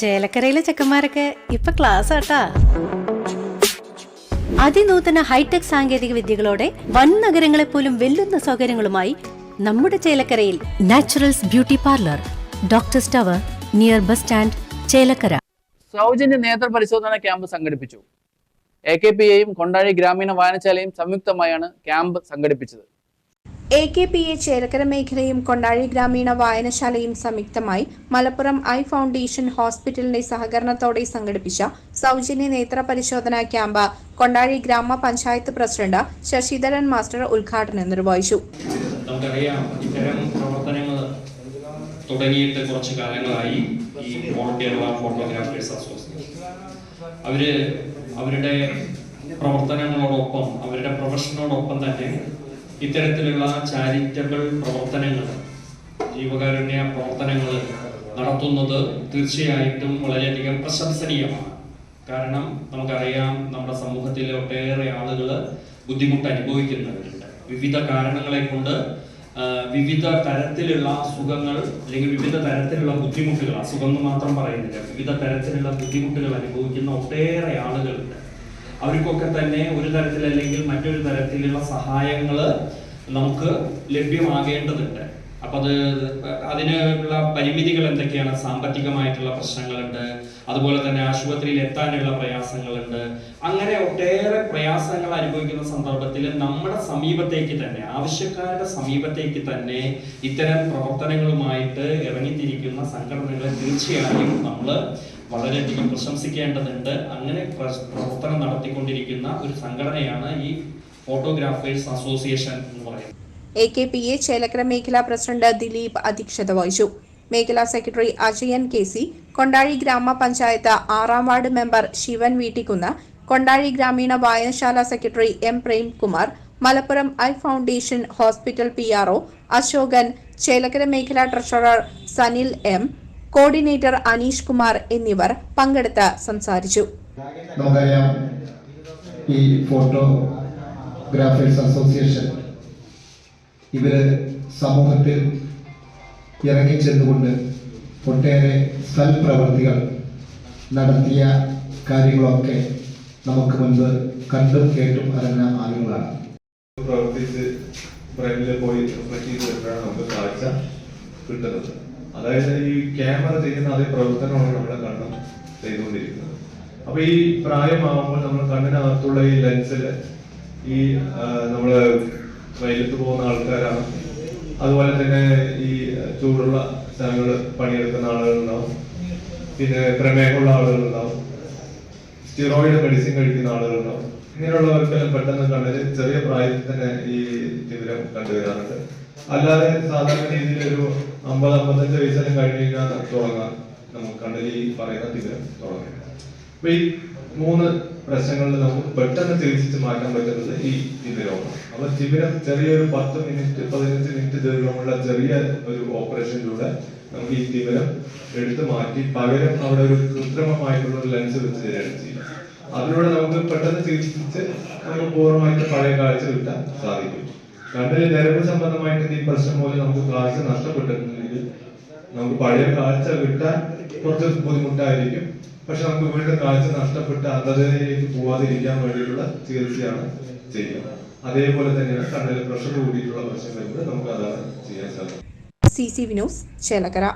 ചേലക്കരയിലെ ചെക്കന്മാരൊക്കെ ഇപ്പൊ ക്ലാസ് ആട്ടാ. അതിനൂതന ഹൈടെക് സാങ്കേതിക വിദ്യകളോടെ വൻ നഗരങ്ങളെ പോലും വെല്ലുന്ന സൗകര്യങ്ങളുമായി നമ്മുടെ ചേലക്കരയിൽ naturals beauty parlour doctor tower near bus stand Chelakkara. സൗജന്യ നേത്ര പരിശോധന ക്യാമ്പ് സംഘടിപ്പിച്ചു. എ കെ പി എയും കൊണ്ടാഴി ഗ്രാമീണ വായനശാലയും സംയുക്തമായാണ് ക്യാമ്പ് സംഘടിപ്പിച്ചത്. A K P A Chelakkara മേഖലയും കൊണ്ടാഴി ഗ്രാമീണ വായനശാലയും സംയുക്തമായി മലപ്പുറം ഐ ഫൗണ്ടേഷൻ ഹോസ്പിറ്റലിന്റെ സഹകരണത്തോടെ സംഘടിപ്പിച്ച സൗജന്യ നേത്ര പരിശോധനാ ക്യാമ്പ് കൊണ്ടാഴി ഗ്രാമപഞ്ചായത്ത് പ്രസിഡന്റ് ശശിധരൻ മാസ്റ്റർ ഉദ്ഘാടനം നിർവഹിച്ചു. നമുക്കറിയാം തുടങ്ങിയിട്ട് കുറച്ച് കാലങ്ങളായി ഈ ഓൾ ഫോട്ടോഗ്രാഫേഴ്സ് അസോസിയേഷൻ. അവർ അവരുടെ പ്രവർത്തനങ്ങളോടൊപ്പം അവരുടെ പ്രൊഫഷനോടൊപ്പം തന്നെ ഇത്തരത്തിലുള്ള ചാരിറ്റബിൾ പ്രവർത്തനങ്ങൾ ജീവകാരുണ്യ പ്രവർത്തനങ്ങൾ നടത്തുന്നത് തീർച്ചയായിട്ടും വളരെയധികം പ്രശംസനീയമാണ്. കാരണം നമുക്കറിയാം നമ്മുടെ സമൂഹത്തിലെ ഒട്ടേറെ ആളുകൾ ബുദ്ധിമുട്ട് അനുഭവിക്കുന്നവരുണ്ട്. വിവിധ കാരണങ്ങളെ കൊണ്ട് വിവിധ തരത്തിലുള്ള അസുഖങ്ങൾ അല്ലെങ്കിൽ വിവിധ തരത്തിലുള്ള ബുദ്ധിമുട്ടുകൾ അസുഖം എന്ന് മാത്രം പറയുന്നില്ല വിവിധ തരത്തിലുള്ള ബുദ്ധിമുട്ടുകൾ അനുഭവിക്കുന്ന ഒട്ടേറെ ആളുകളുണ്ട്. അവർക്കൊക്കെ തന്നെ ഒരു തരത്തിൽ അല്ലെങ്കിൽ മറ്റൊരു തരത്തിലുള്ള സഹായങ്ങൾ നമുക്ക് ലഭ്യമാകേണ്ടതുണ്ട്. അപ്പൊ അത് അതിനുള്ള പരിമിതികൾ എന്തൊക്കെയാണ്? സാമ്പത്തികമായിട്ടുള്ള പ്രശ്നങ്ങളുണ്ട്. അതുപോലെ തന്നെ ആശുപത്രിയിൽ എത്താനുള്ള പ്രയാസങ്ങളുണ്ട്. അങ്ങനെ ഒട്ടേറെ പ്രയാസങ്ങൾ അനുഭവിക്കുന്ന സന്ദർഭത്തിൽ നമ്മുടെ സമീപത്തേക്ക് തന്നെ ആവശ്യക്കാരുടെ സമീപത്തേക്ക് തന്നെ ഇത്തരം പ്രവർത്തനങ്ങളുമായിട്ട് ഇറങ്ങിത്തിരിക്കുന്ന സംഘടനകളെ തീർച്ചയായും നമ്മൾ വളരെയധികം പ്രശംസിക്കേണ്ടതുണ്ട്. അങ്ങനെ പ്ര- പ്രവർത്തനം നടത്തിക്കൊണ്ടിരിക്കുന്ന ഒരു സംഘടനയാണ് ഈ ഫോട്ടോഗ്രാഫേഴ്സ് അസോസിയേഷൻ എന്ന് പറയുന്നത്. A K P A Chelakkara മേഖലാ പ്രസിഡന്റ് ദിലീപ് അധ്യക്ഷത വഹിച്ചു. മേഖലാ secretary Ajayan K C Kondazhi ഗ്രാമപഞ്ചായത്ത് ആറാം വാർഡ് മെമ്പർ ശിവൻ വീട്ടിക്കുന്ന് കൊണ്ടാഴി ഗ്രാമീണ വായനശാല secretary M Premkumar Malappuram eye foundation hospital P R O Ashokan Chelakkara മേഖലാ treasurer Sanil M coordinator Aneesh Kumar എന്നിവർ പങ്കെടുത്ത് സംസാരിച്ചു. ഈ ഫോട്ടോഗ്രാഫേഴ്സ് അസോസിയേഷൻ ഇവർ സമൂഹത്തിൽ ഇറങ്ങിച്ചെന്നുകൊണ്ട് ഒട്ടേറെ സൽപ്രവർത്തികൾ നടത്തിയ കാര്യങ്ങളൊക്കെ നമുക്ക് മുൻപ് കണ്ടും കേട്ടും അറിഞ്ഞ ആളുകളാണ്. പ്രവർത്തിച്ച് ഫ്രണ്ടിൽ പോയി റിഫ്ലക്ട് നമുക്ക് കാഴ്ച കിട്ടുന്നത്. അതായത് ഈ ക്യാമറ ചെയ്യുന്ന അതേ പ്രവർത്തനമാണ് നമ്മുടെ കണ്ണും ചെയ്തുകൊണ്ടിരിക്കുന്നത്. അപ്പൊ ഈ പ്രായമാകുമ്പോൾ നമ്മൾ കണ്ണിനകത്തുള്ള ഈ ലെൻസിൽ ഈ നമ്മൾ വെയിലത്ത് പോകുന്ന ആൾക്കാരാണ്. അതുപോലെ തന്നെ ഈ ചൂടുള്ള സ്ഥലങ്ങൾ പണിയെടുക്കുന്ന ആളുകളുണ്ടാവും. പിന്നെ പ്രമേഹമുള്ള ആളുകളുണ്ടാവും. സ്റ്റിറോയിഡ് മെഡിസിൻ കഴിക്കുന്ന ആളുകളുണ്ടാവും. ഇങ്ങനെയുള്ളവർക്കെല്ലാം പെട്ടെന്ന് കണ്ണിൽ ചെറിയ പ്രായത്തിൽ തന്നെ ഈ തിമിരം കണ്ടുവരാറുണ്ട്. അല്ലാതെ സാധാരണ രീതിയിൽ ഒരു അമ്പത് അമ്പത്തഞ്ച് വയസ്സെല്ലാം കഴിഞ്ഞ് കഴിഞ്ഞാൽ തുടങ്ങാം. നമുക്ക് കണ്ണിൽ ഈ പറയുന്ന തിമിരം തുടങ്ങാം. അപ്പൊ ഈ മൂന്ന് പ്രശ്നങ്ങളിൽ നമുക്ക് പെട്ടെന്ന് ചികിത്സിച്ച് മാറ്റാൻ പറ്റുന്നത് ഈ തിമിരമാണ് അപ്പൊ തിമിരം ചെറിയൊരു പത്ത് മിനിറ്റ് പതിനഞ്ച് മിനിറ്റ് ദീർഘമുള്ള ചെറിയ ഒരു ഓപ്പറേഷനിലൂടെ നമുക്ക് ഈ തിമിരം എടുത്തു മാറ്റി പകരം അവിടെ ഒരു കൃത്രിമമായിട്ടുള്ള ഒരു ലെൻസ് വെച്ച് തരികയാണ് ചെയ്യുന്നത്. അതിലൂടെ നമുക്ക് പെട്ടെന്ന് ചികിത്സിച്ച് നമുക്ക് പൂർണമായിട്ട് പഴയ കാഴ്ച കിട്ടാൻ സാധിക്കും. കണ്ണിൽ ഞരമ്പ് സംബന്ധമായിട്ട് ഈ പ്രശ്നം മൂലം നമുക്ക് കാഴ്ച നഷ്ടപ്പെട്ടിട്ടുണ്ടെങ്കിൽ നമുക്ക് പഴയ കാഴ്ച കിട്ടാൻ കുറച്ച് ബുദ്ധിമുട്ടായിരിക്കും. പക്ഷെ നമുക്ക് വീണ്ടും കാഴ്ച നഷ്ടപ്പെട്ട് അന്ധതയിലേക്ക് പോവാതിരിക്കാൻ വേണ്ടിയിട്ടുള്ള ചികിത്സയാണ് ചെയ്യുക. അതേപോലെ തന്നെയാണ് കണ്ണിൽ പ്രഷർ കൂടിയിട്ടുള്ള പ്രശ്നം നമുക്ക് അതാണ് ചെയ്യാൻ സാധിക്കും സി സി വിനോസ് ചേലക്കര.